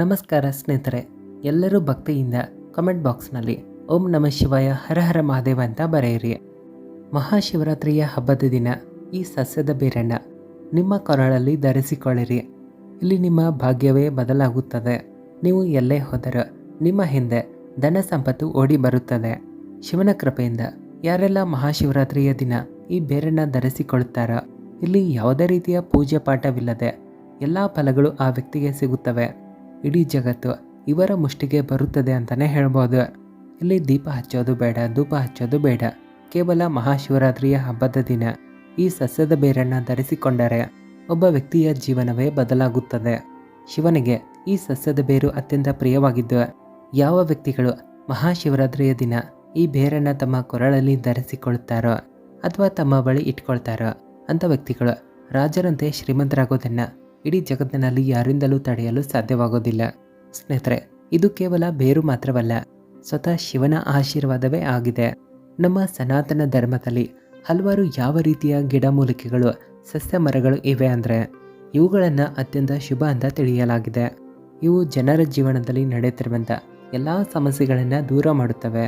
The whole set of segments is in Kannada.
ನಮಸ್ಕಾರ ಸ್ನೇಹಿತರೆ, ಎಲ್ಲರೂ ಭಕ್ತಿಯಿಂದ ಕಮೆಂಟ್ ಬಾಕ್ಸ್ನಲ್ಲಿ ಓಂ ನಮ ಶಿವಾಯ, ಹರ ಹರ ಮಹಾದೇವ ಅಂತ ಬರೆಯಿರಿ. ಮಹಾಶಿವರಾತ್ರಿಯ ಹಬ್ಬದ ದಿನ ಈ ಸಸ್ಯದ ಬೇರೆಣ್ಣ ನಿಮ್ಮ ಕೊರಳಲ್ಲಿ ಧರಿಸಿಕೊಳ್ಳಿರಿ. ಇಲ್ಲಿ ನಿಮ್ಮ ಭಾಗ್ಯವೇ ಬದಲಾಗುತ್ತದೆ. ನೀವು ಎಲ್ಲೇ ಹೋದರೂ ನಿಮ್ಮ ಹಿಂದೆ ಧನ ಸಂಪತ್ತು ಓಡಿ ಬರುತ್ತದೆ. ಶಿವನ ಕೃಪೆಯಿಂದ ಯಾರೆಲ್ಲ ಮಹಾಶಿವರಾತ್ರಿಯ ದಿನ ಈ ಬೇರನ್ನ ಧರಿಸಿಕೊಳ್ಳುತ್ತಾರೋ, ಇಲ್ಲಿ ಯಾವುದೇ ರೀತಿಯ ಪೂಜೆ ಪಾಠವಿಲ್ಲದೆ ಎಲ್ಲ ಫಲಗಳು ಆ ವ್ಯಕ್ತಿಗೆ ಸಿಗುತ್ತವೆ. ಇಡೀ ಜಗತ್ತು ಇವರ ಮುಷ್ಟಿಗೆ ಬರುತ್ತದೆ ಅಂತಲೇ ಹೇಳ್ಬೋದು. ಇಲ್ಲಿ ದೀಪ ಹಚ್ಚೋದು ಬೇಡ, ಧೂಪ ಹಚ್ಚೋದು ಬೇಡ. ಕೇವಲ ಮಹಾಶಿವರಾತ್ರಿಯ ಹಬ್ಬದ ದಿನ. ಈ ಸಸ್ಯದ ಬೇರನ್ನು ಧರಿಸಿಕೊಂಡರೆ ಒಬ್ಬ ವ್ಯಕ್ತಿಯ ಜೀವನವೇ ಬದಲಾಗುತ್ತದೆ. ಶಿವನಿಗೆ ಈ ಸಸ್ಯದ ಬೇರು ಅತ್ಯಂತ ಪ್ರಿಯವಾಗಿದ್ದು, ಯಾವ ವ್ಯಕ್ತಿಗಳು ಮಹಾಶಿವರಾತ್ರಿಯ ದಿನ ಈ ಬೇರನ್ನು ತಮ್ಮ ಕೊರಳಲ್ಲಿ ಧರಿಸಿಕೊಳ್ಳುತ್ತಾರೋ ಅಥವಾ ತಮ್ಮ ಬಳಿ ಇಟ್ಕೊಳ್ತಾರೋ ಅಂಥ ವ್ಯಕ್ತಿಗಳು ರಾಜರಂತೆ ಶ್ರೀಮಂತರಾಗೋದನ್ನು ಇಡೀ ಜಗತ್ತಿನಲ್ಲಿ ಯಾರಿಂದಲೂ ತಡೆಯಲು ಸಾಧ್ಯವಾಗೋದಿಲ್ಲ. ಸ್ನೇಹಿತರೆ, ಇದು ಕೇವಲ ಬೇರು ಮಾತ್ರವಲ್ಲ, ಸ್ವತಃ ಶಿವನ ಆಶೀರ್ವಾದವೇ ಆಗಿದೆ. ನಮ್ಮ ಸನಾತನ ಧರ್ಮದಲ್ಲಿ ಹಲವಾರು ಯಾವ ರೀತಿಯ ಗಿಡಮೂಲಿಕೆಗಳು ಸಸ್ಯ ಮರಗಳು ಇವೆ ಅಂದರೆ, ಇವುಗಳನ್ನು ಅತ್ಯಂತ ಶುಭ ಅಂತ ತಿಳಿಯಲಾಗಿದೆ. ಇವು ಜನರ ಜೀವನದಲ್ಲಿ ನಡೆಯುತ್ತಿರುವಂಥ ಎಲ್ಲ ಸಮಸ್ಯೆಗಳನ್ನು ದೂರ ಮಾಡುತ್ತವೆ.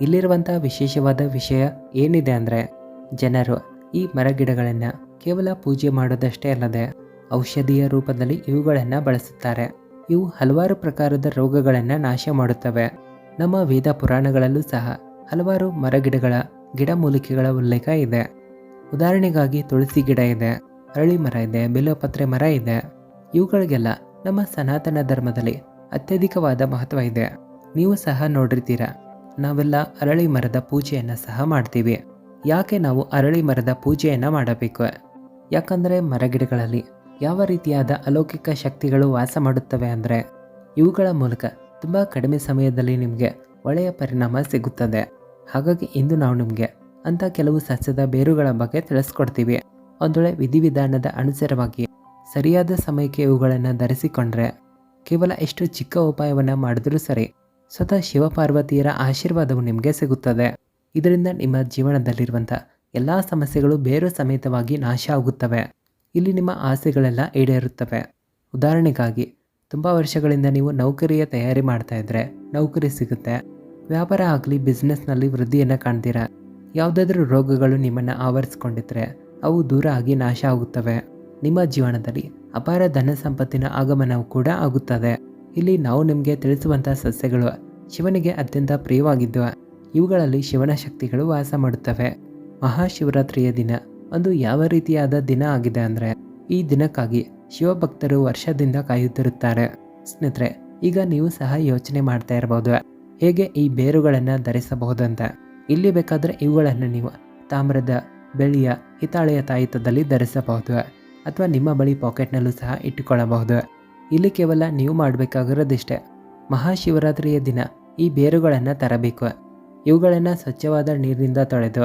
ಇಲ್ಲಿರುವಂಥ ವಿಶೇಷವಾದ ವಿಷಯ ಏನಿದೆ ಅಂದರೆ, ಜನರು ಈ ಮರಗಿಡಗಳನ್ನು ಕೇವಲ ಪೂಜೆ ಮಾಡೋದಷ್ಟೇ ಅಲ್ಲದೆ ಔಷಧಿಯ ರೂಪದಲ್ಲಿ ಇವುಗಳನ್ನು ಬಳಸುತ್ತಾರೆ. ಇವು ಹಲವಾರು ಪ್ರಕಾರದ ರೋಗಗಳನ್ನು ನಾಶ ಮಾಡುತ್ತವೆ. ನಮ್ಮ ವೇದ ಪುರಾಣಗಳಲ್ಲೂ ಸಹ ಹಲವಾರು ಮರಗಿಡಗಳ ಗಿಡಮೂಲಿಕೆಗಳ ಉಲ್ಲೇಖ ಇದೆ. ಉದಾಹರಣೆಗಾಗಿ ತುಳಸಿ ಗಿಡ ಇದೆ, ಅರಳಿ ಮರ ಇದೆ, ಬಿಲೋಪತ್ರೆ ಮರ ಇದೆ. ಇವುಗಳಿಗೆಲ್ಲ ನಮ್ಮ ಸನಾತನ ಧರ್ಮದಲ್ಲಿ ಅತ್ಯಧಿಕವಾದ ಮಹತ್ವ ಇದೆ. ನೀವು ಸಹ ನೋಡಿರ್ತೀರ, ನಾವೆಲ್ಲ ಅರಳಿ ಮರದ ಪೂಜೆಯನ್ನು ಸಹ ಮಾಡ್ತೀವಿ. ಯಾಕೆ ನಾವು ಅರಳಿ ಮರದ ಪೂಜೆಯನ್ನು ಮಾಡಬೇಕು? ಯಾಕಂದರೆ ಮರಗಿಡಗಳಲ್ಲಿ ಯಾವ ರೀತಿಯಾದ ಅಲೌಕಿಕ ಶಕ್ತಿಗಳು ವಾಸ ಮಾಡುತ್ತವೆ ಅಂದರೆ ಇವುಗಳ ಮೂಲಕ ತುಂಬ ಕಡಿಮೆ ಸಮಯದಲ್ಲಿ ನಿಮಗೆ ಒಳ್ಳೆಯ ಪರಿಣಾಮ ಸಿಗುತ್ತದೆ. ಹಾಗಾಗಿ ಇಂದು ನಾವು ನಿಮಗೆ ಅಂಥ ಕೆಲವು ಸಸ್ಯದ ಬೇರುಗಳ ಬಗ್ಗೆ ತಿಳಿಸ್ಕೊಡ್ತೀವಿ. ಒಂದೊಳ್ಳೆ ವಿಧಿವಿಧಾನದ ಅನುಸಾರವಾಗಿ ಸರಿಯಾದ ಸಮಯಕ್ಕೆ ಇವುಗಳನ್ನು ಧರಿಸಿಕೊಂಡ್ರೆ ಕೇವಲ ಎಷ್ಟು ಚಿಕ್ಕ ಉಪಾಯವನ್ನು ಮಾಡಿದರೂ ಸರಿ ಸ್ವತಃ ಶಿವಪಾರ್ವತಿಯರ ಆಶೀರ್ವಾದವು ನಿಮಗೆ ಸಿಗುತ್ತದೆ. ಇದರಿಂದ ನಿಮ್ಮ ಜೀವನದಲ್ಲಿರುವಂಥ ಎಲ್ಲ ಸಮಸ್ಯೆಗಳು ಬೇರು ಸಮೇತವಾಗಿ ನಾಶ ಆಗುತ್ತವೆ. ಇಲ್ಲಿ ನಿಮ್ಮ ಆಸೆಗಳೆಲ್ಲ ಈಡೇರುತ್ತವೆ. ಉದಾಹರಣೆಗಾಗಿ, ತುಂಬ ವರ್ಷಗಳಿಂದ ನೀವು ನೌಕರಿಯ ತಯಾರಿ ಮಾಡ್ತಾ ಇದ್ದರೆ ನೌಕರಿ ಸಿಗುತ್ತೆ. ವ್ಯಾಪಾರ ಆಗಲಿ ಬಿಸ್ನೆಸ್ನಲ್ಲಿ ವೃದ್ಧಿಯನ್ನು ಕಾಣ್ತೀರಾ. ಯಾವುದಾದ್ರೂ ರೋಗಗಳು ನಿಮ್ಮನ್ನು ಆವರಿಸ್ಕೊಂಡಿದ್ರೆ ಅವು ದೂರ ಆಗಿ ನಾಶ ಆಗುತ್ತವೆ. ನಿಮ್ಮ ಜೀವನದಲ್ಲಿ ಅಪಾರ ಧನ ಸಂಪತ್ತಿನ ಆಗಮನವು ಕೂಡ ಆಗುತ್ತದೆ. ಇಲ್ಲಿ ನಾವು ನಿಮಗೆ ತಿಳಿಸುವಂಥ ಸಸ್ಯಗಳು ಶಿವನಿಗೆ ಅತ್ಯಂತ ಪ್ರಿಯವಾಗಿದ್ದು, ಇವುಗಳಲ್ಲಿ ಶಿವನ ಶಕ್ತಿಗಳು ವಾಸ ಮಾಡುತ್ತವೆ. ಮಹಾಶಿವರಾತ್ರಿಯ ದಿನ. ಒಂದು ಯಾವ ರೀತಿಯಾದ ದಿನ ಆಗಿದೆ ಅಂದರೆ ಈ ದಿನಕ್ಕಾಗಿ ಶಿವಭಕ್ತರು ವರ್ಷದಿಂದ ಕಾಯುತ್ತಿರುತ್ತಾರೆ. ಸ್ನೇಹಿತರೆ, ಈಗ ನೀವು ಸಹ ಯೋಚನೆ ಮಾಡ್ತಾ ಇರಬಹುದು. ಹೇಗೆ ಈ ಬೇರುಗಳನ್ನು ಧರಿಸಬಹುದಂತ. ಇಲ್ಲಿ ಬೇಕಾದರೆ ಇವುಗಳನ್ನು ನೀವು ತಾಮ್ರದ, ಬೆಳ್ಳಿಯ, ಹಿತಾಳೆಯ ತಾಯಿತದಲ್ಲಿ ಧರಿಸಬಹುದು. ಅಥವಾ ನಿಮ್ಮ ಬಳಿ ಪಾಕೆಟ್ನಲ್ಲೂ ಸಹ ಇಟ್ಟುಕೊಳ್ಳಬಹುದು. ಇಲ್ಲಿ ಕೇವಲ ನೀವು ಮಾಡಬೇಕಾಗಿರೋದಿಷ್ಟೇ. ಮಹಾಶಿವರಾತ್ರಿಯ ದಿನ ಈ ಬೇರುಗಳನ್ನು ತರಬೇಕು. ಇವುಗಳನ್ನು ಸ್ವಚ್ಛವಾದ ನೀರಿನಿಂದ ತೊಳೆದು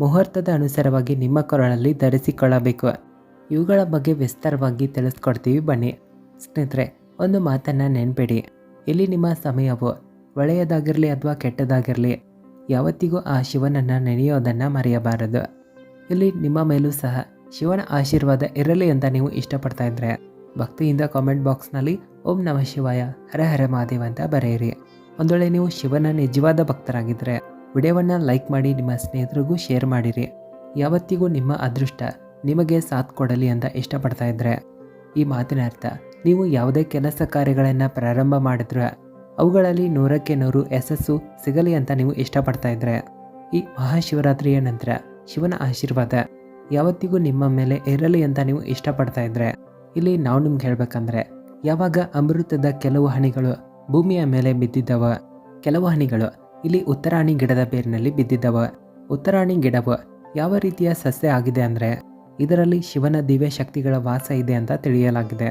ಮುಹೂರ್ತದ ಅನುಸಾರವಾಗಿ ನಿಮ್ಮ ಕೊರಳಲ್ಲಿ ಧರಿಸಿಕೊಳ್ಳಬೇಕು. ಇವುಗಳ ಬಗ್ಗೆ ವಿಸ್ತಾರವಾಗಿ ತಿಳಿಸ್ಕೊಡ್ತೀವಿ ಬನ್ನಿ. ಸ್ನೇಹಿತರೆ, ಒಂದು ಮಾತನ್ನು ನೆನಪಿಡಿ. ಇಲ್ಲಿ ನಿಮ್ಮ ಸಮಯವು ಒಳ್ಳೆಯದಾಗಿರಲಿ ಅಥವಾ ಕೆಟ್ಟದಾಗಿರಲಿ, ಯಾವತ್ತಿಗೂ ಆ ಶಿವನನ್ನು ನೆನೆಯೋದನ್ನು ಮರೆಯಬಾರದು. ಇಲ್ಲಿ ನಿಮ್ಮ ಮೇಲೂ ಸಹ ಶಿವನ ಆಶೀರ್ವಾದ ಇರಲಿ ಅಂತ ನೀವು ಇಷ್ಟಪಡ್ತಾ ಇದ್ರೆ, ಭಕ್ತಿಯಿಂದ ಕಾಮೆಂಟ್ ಬಾಕ್ಸ್ನಲ್ಲಿ ಓಂ ನಮಃ ಶಿವಾಯ ಹರ ಹರ ಮಹಾದೇವ ಅಂತ ಬರೆಯಿರಿ. ಒಂದೊಳ್ಳೆ ನೀವು ಶಿವನ ನಿಜವಾದ ಭಕ್ತರಾಗಿದ್ದರೆ ವಿಡಿಯೋವನ್ನು ಲೈಕ್ ಮಾಡಿ ನಿಮ್ಮ ಸ್ನೇಹಿತರಿಗೂ ಶೇರ್ ಮಾಡಿರಿ. ಯಾವತ್ತಿಗೂ ನಿಮ್ಮ ಅದೃಷ್ಟ ನಿಮಗೆ ಸಾಥ್ ಕೊಡಲಿ ಅಂತ ಇಷ್ಟಪಡ್ತಾ ಇದ್ದರೆ ಈ ಮಾತಿನ ಅರ್ಥ, ನೀವು ಯಾವುದೇ ಕೆಲಸ ಕಾರ್ಯಗಳನ್ನು ಪ್ರಾರಂಭ ಮಾಡಿದ್ರೆ, ಅವುಗಳಲ್ಲಿ ನೂರಕ್ಕೆ ನೂರು ಯಶಸ್ಸು ಸಿಗಲಿ ಅಂತ ನೀವು ಇಷ್ಟಪಡ್ತಾ ಇದ್ದರೆ ಈ ಮಹಾಶಿವರಾತ್ರಿಯ ನಂತರ ಶಿವನ ಆಶೀರ್ವಾದ ಯಾವತ್ತಿಗೂ ನಿಮ್ಮ ಮೇಲೆ ಇರಲಿ ಅಂತ ನೀವು ಇಷ್ಟಪಡ್ತಾ ಇದ್ದರೆ ಇಲ್ಲಿ ನಾವು ನಿಮ್ಗೆ ಹೇಳಬೇಕಂದ್ರೆ, ಯಾವಾಗ ಅಮೃತದ ಕೆಲವು ಹನಿಗಳು ಭೂಮಿಯ ಮೇಲೆ ಬಿದ್ದಿದ್ದವ, ಕೆಲವು ಹನಿಗಳು ಇಲ್ಲಿ ಉತ್ತರಾಣಿ ಗಿಡದ ಬೇರಿನಲ್ಲಿ ಬಿದ್ದಿದ್ದವ. ಉತ್ತರಾಣಿ ಗಿಡವ ಯಾವ ರೀತಿಯ ಸಸ್ಯ ಆಗಿದೆ ಅಂದರೆ, ಇದರಲ್ಲಿ ಶಿವನ ದಿವ್ಯ ಶಕ್ತಿಗಳ ವಾಸ ಇದೆ ಅಂತ ತಿಳಿಯಲಾಗಿದೆ.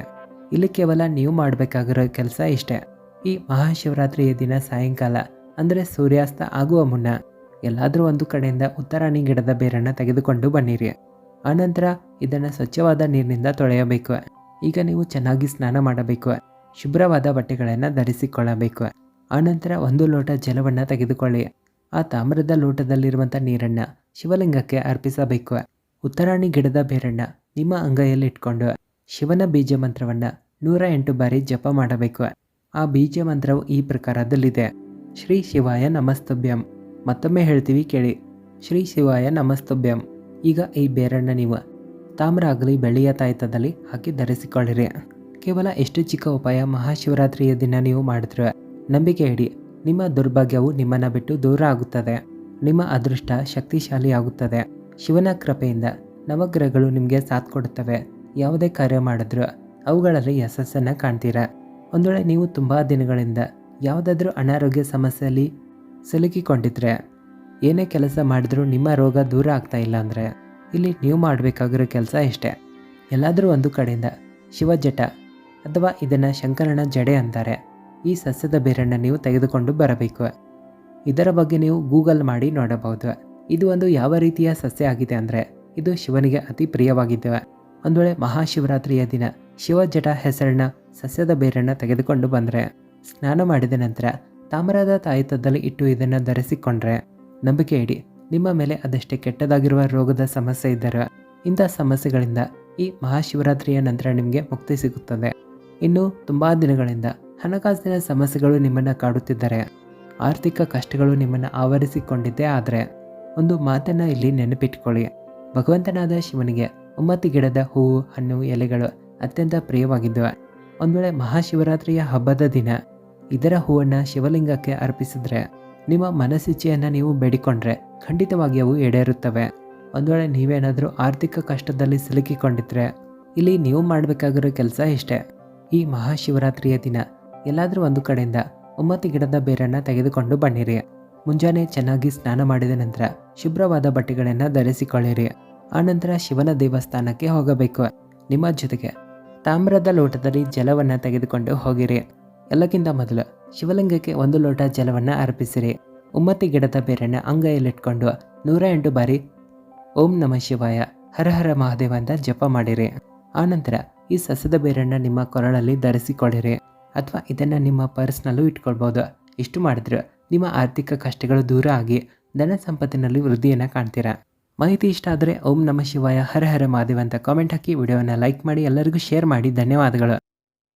ಇಲ್ಲಿ ಕೇವಲ ನೀವು ಮಾಡಬೇಕಾಗಿರೋ ಕೆಲಸ ಇಷ್ಟೇ. ಈ ಮಹಾಶಿವರಾತ್ರಿಯ ದಿನ ಸಾಯಂಕಾಲ, ಅಂದರೆ ಸೂರ್ಯಾಸ್ತ ಆಗುವ ಮುನ್ನ, ಎಲ್ಲಾದರೂ ಒಂದು ಕಡೆಯಿಂದ ಉತ್ತರಾಣಿ ಗಿಡದ ಬೇರನ್ನು ತೆಗೆದುಕೊಂಡು ಬನ್ನಿರಿ. ಆನಂತರ ಇದನ್ನು ಸ್ವಚ್ಛವಾದ ನೀರಿನಿಂದ ತೊಳೆಯಬೇಕು. ಈಗ ನೀವು ಚೆನ್ನಾಗಿ ಸ್ನಾನ ಮಾಡಬೇಕು. ಶುಭ್ರವಾದ ಬಟ್ಟೆಗಳನ್ನು ಧರಿಸಿಕೊಳ್ಳಬೇಕು. ಆನಂತರ ಒಂದು ಲೋಟ ಜಲವನ್ನು ತೆಗೆದುಕೊಳ್ಳಿ. ಆ ತಾಮ್ರದ ಲೋಟದಲ್ಲಿರುವಂಥ ನೀರನ್ನು ಶಿವಲಿಂಗಕ್ಕೆ ಅರ್ಪಿಸಬೇಕು. ಉತ್ತರಾಣಿ ಗಿಡದ ಬೇರನ್ನು ನಿಮ್ಮ ಅಂಗೈಯಲ್ಲಿ ಇಟ್ಕೊಂಡು ಶಿವನ ಬೀಜ ಮಂತ್ರವನ್ನು ನೂರ ಎಂಟು ಬಾರಿ ಜಪ ಮಾಡಬೇಕು. ಆ ಬೀಜ ಮಂತ್ರವು ಈ ಪ್ರಕಾರದಲ್ಲಿದೆ. ಶ್ರೀ ಶಿವಾಯ ನಮಸ್ತಭ್ಯಂ. ಮತ್ತೊಮ್ಮೆ ಹೇಳ್ತೀವಿ ಕೇಳಿ. ಶ್ರೀ ಶಿವಾಯ ನಮಸ್ತಭ್ಯಂ. ಈಗ ಈ ಬೇರನ್ನ ನೀವು ತಾಮ್ರ ಆಗಲಿ ಬೆಳ್ಳಿಯ ತಾಯ್ತದಲ್ಲಿ ಹಾಕಿ ಧರಿಸಿಕೊಳ್ಳಿರಿ. ಕೇವಲ ಎಷ್ಟು ಚಿಕ್ಕ ಉಪಾಯ ಮಹಾಶಿವರಾತ್ರಿಯ ದಿನ ನೀವು ಮಾಡಿದ್ರೆ. ನಂಬಿಕೆ ಇಡಿ. ನಿಮ್ಮ ದುರ್ಭಾಗ್ಯವು ನಿಮ್ಮನ್ನು ಬಿಟ್ಟು ದೂರ ಆಗುತ್ತದೆ. ನಿಮ್ಮ ಅದೃಷ್ಟ ಶಕ್ತಿಶಾಲಿ ಆಗುತ್ತದೆ ಶಿವನ ಕೃಪೆಯಿಂದ ನವಗ್ರಹಗಳು ನಿಮಗೆ ಸಾಥ್ ಕೊಡುತ್ತವೆ. ಯಾವುದೇ ಕಾರ್ಯ ಮಾಡಿದ್ರು ಅವುಗಳಲ್ಲಿ ಯಶಸ್ಸನ್ನು ಕಾಣ್ತೀರಾ. ಒಂದು ವೇಳೆ ನೀವು ತುಂಬ ದಿನಗಳಿಂದ ಯಾವುದಾದ್ರೂ ಅನಾರೋಗ್ಯ ಸಮಸ್ಯೆಯಲ್ಲಿ ಸಿಲುಕಿಕೊಂಡಿದ್ರೆ, ಏನೇ ಕೆಲಸ ಮಾಡಿದ್ರೂ ನಿಮ್ಮ ರೋಗ ದೂರ ಆಗ್ತಾ ಇಲ್ಲ ಅಂದರೆ, ಇಲ್ಲಿ ನೀವು ಮಾಡಬೇಕಾಗಿರೋ ಕೆಲಸ ಇಷ್ಟೇ. ಎಲ್ಲಾದರೂ ಒಂದು ಕಡೆಯಿಂದ ಶಿವಜಟ ಅಥವಾ ಇದನ್ನು ಶಂಕರನ ಜಡೆ ಅಂತಾರೆ. ಈ ಸಸ್ಯದ ಬೇರನ್ನು ನೀವು ತೆಗೆದುಕೊಂಡು ಬರಬೇಕು. ಇದರ ಬಗ್ಗೆ ನೀವು ಗೂಗಲ್ ಮಾಡಿ ನೋಡಬಹುದು. ಇದು ಒಂದು ಯಾವ ರೀತಿಯ ಸಸ್ಯ ಆಗಿದೆ ಅಂದರೆ, ಇದು ಶಿವನಿಗೆ ಅತಿ ಪ್ರಿಯವಾಗಿದ್ದು ಒಂದು ವೇಳೆ ಮಹಾಶಿವರಾತ್ರಿಯ ದಿನ ಶಿವಜಟ ಹೆಸರಿನ ಸಸ್ಯದ ಬೇರನ್ನು ತೆಗೆದುಕೊಂಡು ಬಂದರೆ, ಸ್ನಾನ ಮಾಡಿದ ನಂತರ ತಾಮ್ರದ ತಾಯಿತದಲ್ಲಿ ಇಟ್ಟು ಇದನ್ನು ಧರಿಸಿಕೊಂಡ್ರೆ, ನಂಬಿಕೆ ಇಡಿ, ನಿಮ್ಮ ಮೇಲೆ ಅದಷ್ಟೇ ಕೆಟ್ಟದಾಗಿರುವ ರೋಗದ ಸಮಸ್ಯೆ ಇದ್ದರೆ, ಇಂಥ ಸಮಸ್ಯೆಗಳಿಂದ ಈ ಮಹಾಶಿವರಾತ್ರಿಯ ನಂತರ ನಿಮಗೆ ಮುಕ್ತಿ ಸಿಗುತ್ತದೆ. ಇನ್ನು ತುಂಬ ದಿನಗಳಿಂದ ಹಣಕಾಸಿನ ಸಮಸ್ಯೆಗಳು ನಿಮ್ಮನ್ನು ಕಾಡುತ್ತಿದ್ದರೆ. ಆರ್ಥಿಕ ಕಷ್ಟಗಳು ನಿಮ್ಮನ್ನು ಆವರಿಸಿಕೊಂಡಿದ್ದೇ ಆದರೆ, ಒಂದು ಮಾತನ್ನು ಇಲ್ಲಿ ನೆನಪಿಟ್ಕೊಳ್ಳಿ. ಭಗವಂತನಾದ ಶಿವನಿಗೆ ಉಮ್ಮತ್ತಿ ಗಿಡದ ಹೂವು, ಹಣ್ಣು, ಎಲೆಗಳು ಅತ್ಯಂತ ಪ್ರಿಯವಾಗಿದ್ದವು. ಒಂದು ವೇಳೆ ಮಹಾಶಿವರಾತ್ರಿಯ ಹಬ್ಬದ ದಿನ ಇದರ ಹೂವನ್ನು ಶಿವಲಿಂಗಕ್ಕೆ ಅರ್ಪಿಸಿದ್ರೆ, ನಿಮ್ಮ ಮನಸ್ಸಿಚ್ಛೆಯನ್ನು ನೀವು ಬೇಡಿಕೊಂಡ್ರೆ ಖಂಡಿತವಾಗಿ ಅವು ಈಡೇರುತ್ತವೆ. ಒಂದು ವೇಳೆ ನೀವೇನಾದರೂ ಆರ್ಥಿಕ ಕಷ್ಟದಲ್ಲಿ ಸಿಲುಕಿಕೊಂಡಿದ್ರೆ, ಇಲ್ಲಿ ನೀವು ಮಾಡಬೇಕಾಗಿರೋ ಕೆಲಸ ಇಷ್ಟೇ. ಈ ಮಹಾಶಿವರಾತ್ರಿಯ ದಿನ ಎಲ್ಲಾದರೂ ಒಂದು ಕಡೆಯಿಂದ ಉಮ್ಮತ್ತಿ ಗಿಡದ ಬೇರನ್ನು ತೆಗೆದುಕೊಂಡು ಬನ್ನಿರಿ. ಮುಂಜಾನೆ ಚೆನ್ನಾಗಿ ಸ್ನಾನ ಮಾಡಿದ ನಂತರ ಶುಭ್ರವಾದ ಬಟ್ಟೆಗಳನ್ನು ಧರಿಸಿಕೊಳ್ಳಿರಿ. ಆನಂತರ ಶಿವನ ದೇವಸ್ಥಾನಕ್ಕೆ ಹೋಗಬೇಕು. ನಿಮ್ಮ ಜೊತೆಗೆ ತಾಮ್ರದ ಲೋಟದಲ್ಲಿ ಜಲವನ್ನು ತೆಗೆದುಕೊಂಡು ಹೋಗಿರಿ. ಎಲ್ಲಕ್ಕಿಂತ ಮೊದಲು ಶಿವಲಿಂಗಕ್ಕೆ ಒಂದು ಲೋಟ ಜಲವನ್ನು ಅರ್ಪಿಸಿರಿ. ಉಮ್ಮತ್ತಿ ಗಿಡದ ಬೇರನ್ನು ಅಂಗೈಯಲ್ಲಿಟ್ಕೊಂಡು ನೂರ ಎಂಟು ಬಾರಿ ಓಂ ನಮ ಶಿವಾಯ, ಹರ ಹರ ಮಹಾದೇವ ಅಂತ ಜಪ ಮಾಡಿರಿ. ಆನಂತರ ಈ ಸಸ್ಯದ ಬೇರನ್ನು ನಿಮ್ಮ ಕೊರಳಲ್ಲಿ ಧರಿಸಿಕೊಳ್ಳಿರಿ. ಅಥವಾ ಇದನ್ನು ನಿಮ್ಮ ಪರ್ಸ್ನಲ್ಲೂ ಇಟ್ಕೊಳ್ಬೋದು. ಇಷ್ಟು ಮಾಡಿದ್ರೆ ನಿಮ್ಮ ಆರ್ಥಿಕ ಕಷ್ಟಗಳು ದೂರ ಆಗಿ ಧನ ಸಂಪತ್ತಿನಲ್ಲಿ ವೃದ್ಧಿಯನ್ನು ಕಾಣ್ತೀರಾ? ಮಾಹಿತಿ ಇಷ್ಟ ಆದರೆ ಓಂ ನಮ ಶಿವಾಯ ಹರ ಹರ ಮಾದೇವ ಅಂತ ಕಾಮೆಂಟ್ ಹಾಕಿ, ವಿಡಿಯೋವನ್ನು ಲೈಕ್ ಮಾಡಿ, ಎಲ್ಲರಿಗೂ ಶೇರ್ ಮಾಡಿ. ಧನ್ಯವಾದಗಳು.